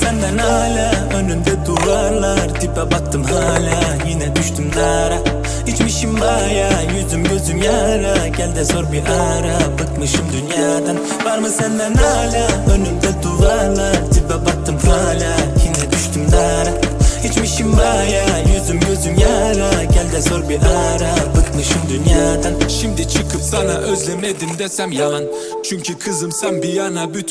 Senden hala. Önünde duvarlar Tipe baktım hala. Yine düştüm dara İçmişim baya. Yüzüm gözüm yara Gel de zor bir ara. Bıkmışım dünyadan Var mı senden hala? Önümde duvarlar Tipe baktım hala. Yine düştüm dara İçmişim baya. Yüzüm gözüm yara Gel de zor bir ara. Bıkmışım dünyadan. Şimdi çıkıp sana özlemedim desem yalan. Çünkü kızım sen bir yana bütün